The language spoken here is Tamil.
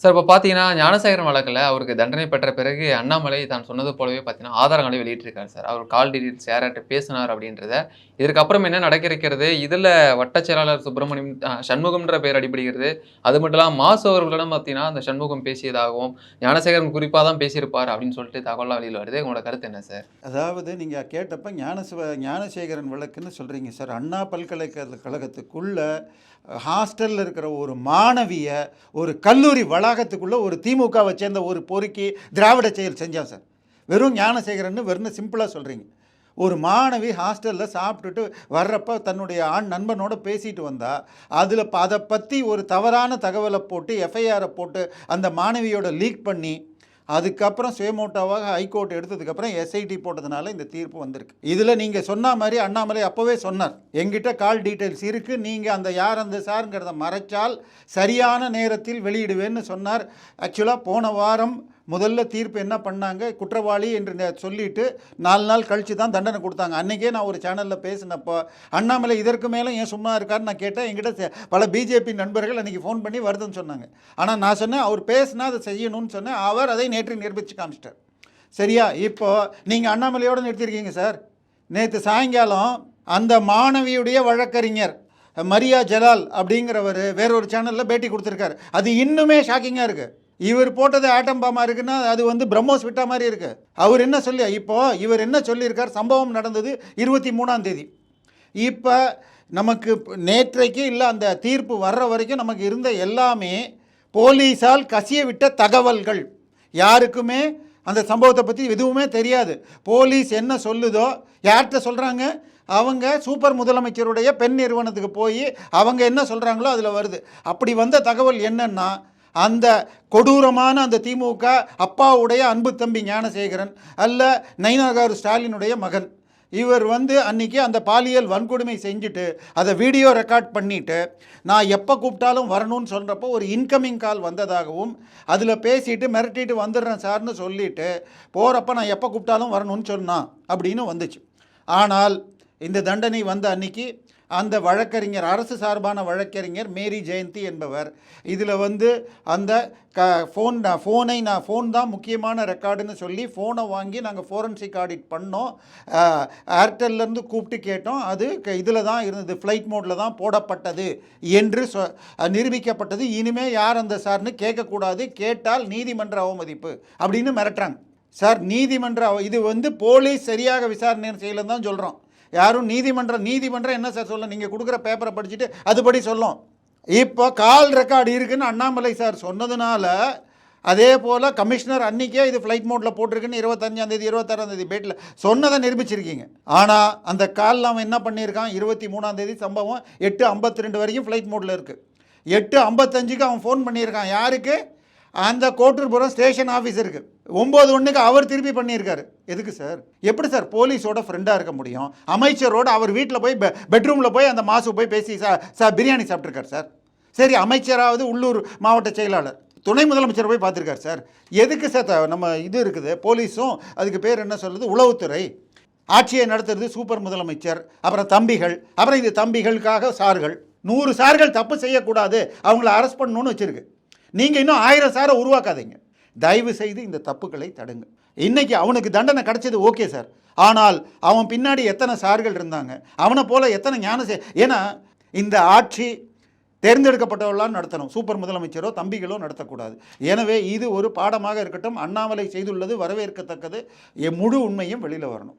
சார் இப்போ பார்த்தீங்கன்னா ஞானசேகரன் வழக்கில் அவருக்கு தண்டனை பெற்ற பிறகு அண்ணாமலை தான் சொன்னது போலவே பார்த்தீங்கன்னா ஆதாரங்களை வெளியிட்டிருக்காரு சார். அவர் கால் டீடைல்ஸ் யார்கிட்ட பேசினார் அப்படின்றத. இதுக்கப்புறம் என்ன நடக்கிறது இதில் வட்ட செயலாளர் சுப்பிரமணியம் சண்முகம்ன்ற பெயர் அடிபடுகிறது. அது மட்டும் இல்லாமல் மாசு அவர்களிடம் பார்த்தீங்கன்னா அந்த சண்முகம் பேசியதாகவும் ஞானசேகரன் குறிப்பாக தான் பேசியிருப்பார் அப்படின்னு சொல்லிட்டு தகவலாக வெளியில் வருது. உங்களோட கருத்து என்ன சார்? அதாவது நீங்கள் கேட்டப்ப ஞானசிவ ஞானசேகரன் வழக்குன்னு சொல்கிறீங்க சார். அண்ணா பல்கலைக்கழகத்துக்குள்ள ஹாஸ்டலில் இருக்கிற ஒரு மாணவிய ஒரு கல்லூரி வளாகத்துக்குள்ளே ஒரு திமுகவை சேர்ந்த ஒரு பொறுக்கி திராவிட செயல் செஞ்சான் சார். வெறும் ஞானசேகரன் வெறும் சிம்பிளாக சொல்கிறீங்க ஒரு மாணவி ஹாஸ்டலில் சாப்பிட்டுட்டு வர்றப்ப தன்னுடைய ஆண் நண்பனோட பேசிட்டு வந்தால் அதில் அதை பற்றி ஒரு தவறான தகவலை போட்டு எஃப்ஐஆரை போட்டு அந்த மாணவியோட லீக் பண்ணி அதுக்கப்புறம் சுயமோட்டோவாக ஹைகோர்ட் எடுத்ததுக்கப்புறம் எஸ்ஐடி போட்டதுனால இந்த தீர்ப்பு வந்திருக்கு. இதில் நீங்கள் சொன்ன மாதிரி அண்ணாமலை அப்போவே சொன்னார். எங்கிட்ட கால் டீட்டெயில்ஸ் இருக்குது நீங்கள் அந்த யார் அந்த சாருங்கிறத மறைச்சால் சரியான நேரத்தில் வெளியிடுவேன்னு சொன்னார். ஆக்சுவலாக போன வாரம் முதல்ல தீர்ப்பு என்ன பண்ணாங்க? குற்றவாளி என்று சொல்லிட்டு நாலு நாள் கழித்து தான் தண்டனை கொடுத்தாங்க. அன்றைக்கே நான் ஒரு சேனலில் பேசினப்போ அண்ணாமலை இதற்கு மேலே ஏன் சும்மா இருக்காருன்னு நான் கேட்டேன். என்கிட்ட பல பிஜேபி நண்பர்கள் அன்றைக்கி ஃபோன் பண்ணி வருதுன்னு சொன்னாங்க. ஆனால் நான் சொன்னேன் அவர் பேசினா அதை செய்யணும்னு சொன்னேன். அவர் அதை நேற்று நிரூபித்து காமிச்சிட்டார். சரியா? இப்போ நீங்கள் அண்ணாமலையோடு நிறுத்திருக்கீங்க சார். நேற்று சாயங்காலம் அந்த மாணவியுடைய வழக்கறிஞர் மரியா ஜலால் அப்படிங்கிறவர் வேறொரு சேனலில் பேட்டி கொடுத்துருக்காரு. அது இன்னுமே ஷாக்கிங்காக இருக்குது இவர் போட்டது ஆட்டம் பாமா இருக்குன்னா அது வந்து பிரம்மோஸ் விட்டா மாதிரி இருக்கு. அவர் என்ன சொல்லி இப்போ இவர் என்ன சொல்லியிருக்கார்? சம்பவம் நடந்தது இருபத்தி மூணாம் தேதி. இப்போ நமக்கு நேற்றைக்கு இல்லை அந்த தீர்ப்பு வர்ற வரைக்கும் நமக்கு இருந்த எல்லாமே போலீஸால் கசிய விட்ட தகவல்கள். யாருக்குமே அந்த சம்பவத்தை பற்றி எதுவுமே தெரியாது. போலீஸ் என்ன சொல்லுதோ யார்கிட்ட சொல்கிறாங்க அவங்க சூப்பர் முதலமைச்சருடைய பெண் நிறுவனத்துக்கு போய் அவங்க என்ன சொல்கிறாங்களோ அதில் வருது. அப்படி வந்த தகவல் என்னன்னா அந்த கொடூரமான அந்த திமுக அப்பாவுடைய அன்பு தம்பி ஞானசேகரன் அல்ல நயினாகார் ஸ்டாலினுடைய மகன். இவர் வந்து அன்னைக்கு அந்த பாலியல் வன்கொடுமை செஞ்சுட்டு அதை வீடியோ ரெக்கார்ட் பண்ணிவிட்டு நான் எப்போ கூப்பிட்டாலும் வரணும்னு சொல்கிறப்போ ஒரு இன்கமிங் கால் வந்ததாகவும் அதில் பேசிட்டு மிரட்டிட்டு வந்துடுறேன் சார்னு சொல்லிவிட்டு போகிறப்ப நான் எப்போ கூப்பிட்டாலும் வரணும்னு சொன்னான் அப்படின்னு வந்துச்சு. ஆனால் இந்த தண்டனை வந்த அன்னைக்கு அந்த வழக்கறிஞர் அரசு சார்பான வழக்கறிஞர் மேரி ஜெயந்தி என்பவர். இதில் வந்து அந்த க ஃபோன் ஃபோனை நான் ஃபோன் தான் முக்கியமான ரெக்கார்டுன்னு சொல்லி ஃபோனை வாங்கி நாங்கள் ஃபோரன்சிக் ஆடிட் பண்ணோம். ஏர்டெல்லேருந்து கூப்பிட்டு கேட்டோம். அது இதில் தான் இருந்தது. ஃப்ளைட் மோடில் தான் போடப்பட்டது என்று சொ நிரூபிக்கப்பட்டது. இனிமேல் யார் அந்த சார்னு கேட்கக்கூடாது. கேட்டால் நீதிமன்ற அவமதிப்பு அப்படின்னு மிரட்டுறாங்க. சார் நீதிமன்ற அவ- இது வந்து போலீஸ் சரியாக விசாரணை செய்யலன்னு தான் சொல்கிறோம் யாரும் நீதிமன்றம் நீதிமன்றம் என்ன சார் சொல்ல நீங்கள் கொடுக்குற பேப்பரை படிச்சுட்டு அதுபடி சொல்லும். இப்போ கால் ரெக்கார்டு இருக்குன்னு அண்ணாமலை சார் சொன்னதுனால அதே போல் கமிஷனர் அன்றைக்கே இது ஃப்ளைட் மோட்டில் போட்டிருக்குன்னு இருபத்தஞ்சாந்தேதி இருபத்தாறாந்தேதி பேட்டில் சொன்னதை நிரூபிச்சிருக்கீங்க. ஆனால் அந்த காலில் அவன் என்ன பண்ணியிருக்கான்? இருபத்தி மூணாந்தேதி சம்பவம் எட்டு ஐம்பத்தி ரெண்டு வரைக்கும் ஃப்ளைட் மோட்டில் இருக்குது எட்டு ஐம்பத்தஞ்சுக்கு அவன் ஃபோன் பண்ணியிருக்கான். யாருக்கு? அந்த கோட்டூர்புரம் ஸ்டேஷன் ஆஃபீஸருக்கு ஒம்பது ஒன்றுக்கு அவர் திருப்பி பண்ணியிருக்காரு. எதுக்கு சார்? எப்படி சார் போலீஸோட ஃப்ரெண்டாக இருக்க முடியும்? அமைச்சரோட அவர் வீட்டில் போய் பெ பெட்ரூமில் போய் அந்த மாசு போய் பேசி சா சார் பிரியாணி சாப்பிட்ருக்காரு சார். சரி அமைச்சராவது உள்ளூர் மாவட்ட செயலாளர். துணை முதலமைச்சர் போய் பார்த்துருக்காரு சார். எதுக்கு சார் த- நம்ம இது இருக்குது போலீஸும் அதுக்கு பேர் என்ன சொல்லுது உளவுத்துறை. ஆட்சியை நடத்துறது சூப்பர் முதலமைச்சர் அப்புறம் தம்பிகள் அப்புறம் இது தம்பிகளுக்காக சார்கள். நூறு சார்கள் தப்பு செய்யக்கூடாது அவங்கள அரெஸ்ட் பண்ணணும்னு வச்சுருக்கு. நீங்கள் இன்னும் ஆயிரம் சாரை உருவாக்காதீங்க. தயவு செய்து இந்த தப்புகளை தடுங்க. இன்னைக்கு அவனுக்கு தண்டனை கிடைச்சது ஓகே சார். ஆனால் அவன் பின்னாடி எத்தனை சார்கள் இருந்தாங்க அவனை போல எத்தனை ஞான சே- ஏன்னா இந்த ஆட்சி தேர்ந்தெடுக்கப்பட்டவர்களாம் நடத்தணும். சூப்பர் முதலமைச்சரோ தம்பிகளோ நடத்தக்கூடாது. எனவே இது ஒரு பாடமாக இருக்கட்டும் அண்ணாமலை செய்துள்ளது வரவேற்கத்தக்கது என் முழு உண்மையும் வெளியில் வரணும்.